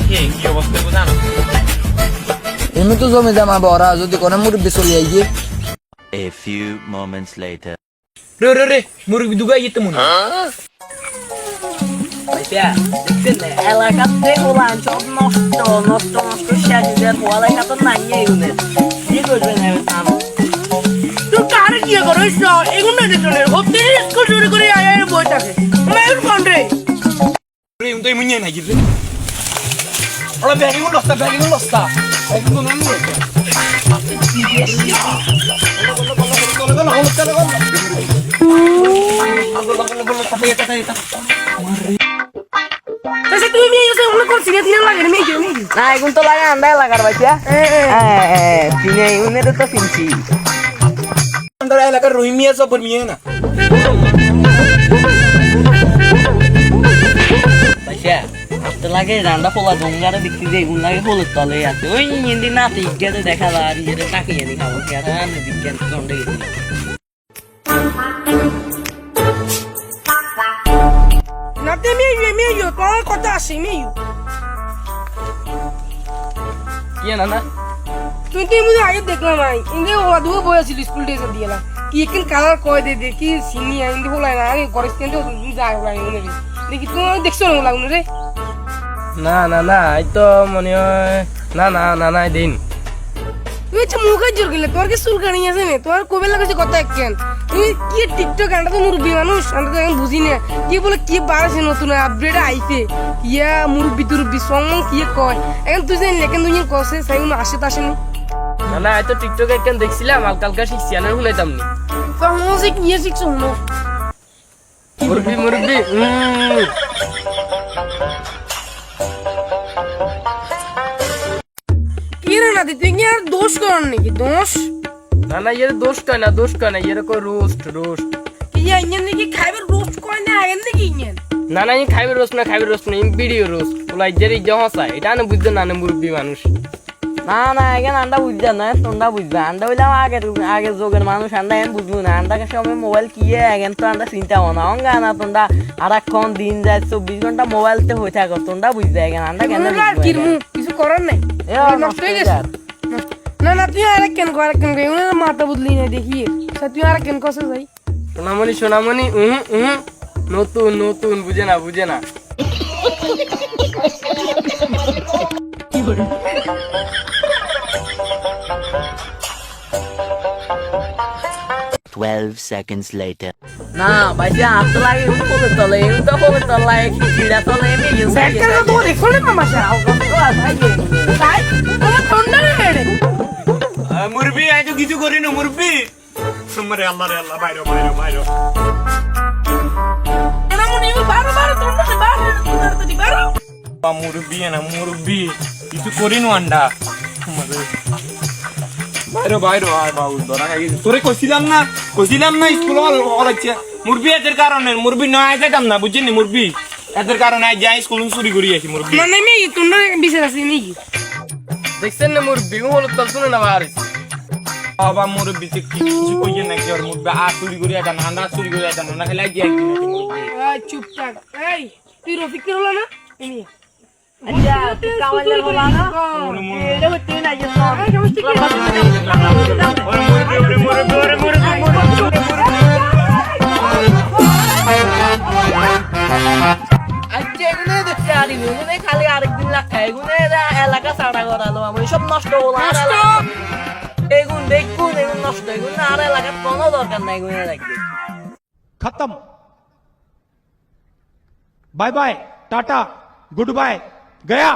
দেখি কি অবস্থা বুঝানো এমনি তো জমে জামা যদি কোনো মুরব্বী চলে আইয়ে। A few moments later. রে রে রে মুরগি দুগাই যেতে মনে এলাকাতে ওলান সব নষ্ট নষ্ট নষ্ট শেষের পড়ালেখা তো নাই এগুলো কি করবেন আমি তুই কারে কি করো এগুলো দেখলে হতে স্কুল চুরি করে আয় বই থাকে মায়ের কোন রে। রে উন তো মুনিয়ে নাই গিরে ওলা ব্যাগি গুলো লস্তা ব্যাগি গুলো লস্তা ব্যাগি গুলো নাম নিয়ে তাহলে তুমি মেয়ে এসে করছি না তিন লাগে মেয়ে কি মেয়ে কি না এগুলো তো লাগে আন্ডা এলাকার বাচ্চা চিনে এগুলো তো চিনছি এলাকার রুই মিয়া সব মিয়া না বাচ্চা আসতে লাগে রান্না পোলা গঙ্গারে দেখতে যে এগুলো লাগে হলুদ তলে আছে। ওই হিন্দি না তিজ্ঞাতে দেখা যায় আর ইয়েতে টাকি জানি খাব? খেয়াটা বিজ্ঞান চন্ডে গেছি না মেয়ে মেয়ে তোমার কথা আসে মেয়ে কি না না? তুই তো এমনি আগে দেখলাম ইন্দে স্কুল কি একদিন কালার কয় দে কি সিনি না। দেখি তুমি দেখছ না লাগুন রে না না না এই তো মনে হয় না না না না দিন। তুই হচ্ছে মুখে জোর গেলে তোর কি চুল কানি আছে না? তোর কবে লাগাছে কথা কেন তুই কি টিকটক আনটা তো মুরব্বী মানুষ আনটা তো এখন বুঝি না। কি বলে কি বাড়াছে নতুন আপডেট আইতে ইয়া মুরব্বী তুরব্বী সং কি কয়? এখন তুই জানি লেখেন তুই কষে সাই আসে তো আসেনি না না এই তো টিকটকে একখান দেখছিলাম হালকা শিখছি আর শুনাইতাম নি। তো আমার যে কি শিখছো শুনো। মুরব্বি মুরব্বি কি তুই কি আর দোষ কর নাকি? দোষ? না না ইয়ে দোষ কয় না দোষ কয় না এরকম রোস্ট রোস্ট। কি ইঞ্জিন নাকি খাইবার রোস্ট কয় না আগে নাকি ইঞ্জিন? না না ই খাইবে রোস্ট না খাইবে রোস্ট না ভিডিও রোস্ট। ওলাই জেরি জহসা এটা না বুঝতে না না মুরব্বি মানুষ। না না এখানে আন্ডা বুঝবে না তোমরা বুঝবে। আন্ডা হইলাম আগে আগে যোগের মানুষ আন্ডা এখন বুঝব না। আন্ডাকে সময় মোবাইল কিয়ে এখন তো আন্ডা চিন্তা হো না। অঙ্গা না তোমরা আর এখন দিন যায় চব্বিশ ঘণ্টা মোবাইলতে হয়ে থাকো তোমরা বুঝবে এখন আন্ডা কেন আর কিছু করার নাই? না না তুই আর কেন কর। কেন মাথা বদলি না দেখি। তুই আর কেন কসে যাই। সোনামণি সোনামণি উহু উহু। নতুন নতুন বুঝে না বুঝে না। Twelve seconds later. না বাইসে হাত তো লাগে এমন করে তলে এমন তো করে তলে কি চিড়া তলে এমনি ইউজ ব্যাগ কেন তো দেখো না মামা সারা তাই তোমার ঠান্ডা রে রে মুরব্বি আই তো কিছু করি না মুরব্বি সুমরে আল্লাহ রে আল্লাহ বাইরো বাইরো বাইরো না মনে হয় বারো বারো ঠান্ডা সে বারো তাড়াতাড়ি বারো মুরব্বি কিছু করি না আন্ডা বাইরো বাইরো আয় বাবু ধরা খাই তোরে কইছিলাম না কইছিলাম না স্কুল হলাচ্ছে মুরব্বি এদের কারণে মুরব্বি নয় যাইতাম না বুঝছিনি মুরব্বি? এদের কারণে আজ যাই স্কুল চুরি করি আসি মুরব্বি। মানে আমি তোমরা বিচার আছে নাকি দেখছেন না মুরব্বি হলো তো শুনে না বার বাবা মুরব্বি যে কিছু কইয়ে না কি আর মুরব্বি? আ চুরি করি এটা না না চুরি করি এটা না খেলে যাই চুপ থাক। এই তুই রফিক কে হলো না? এই আচ্ছা তুই কামালের বলা না? এটা হচ্ছে না যে সব এখানে খালি আরেকদিন লাগছে এগুনে এলাকা ছাড়া আমি সব নষ্ট এগুন দেখুন এগুন নষ্ট এগুন আর এলাকার কোনো দরকার নাই এগুনে খতম। Bye bye tata good bye Gaya.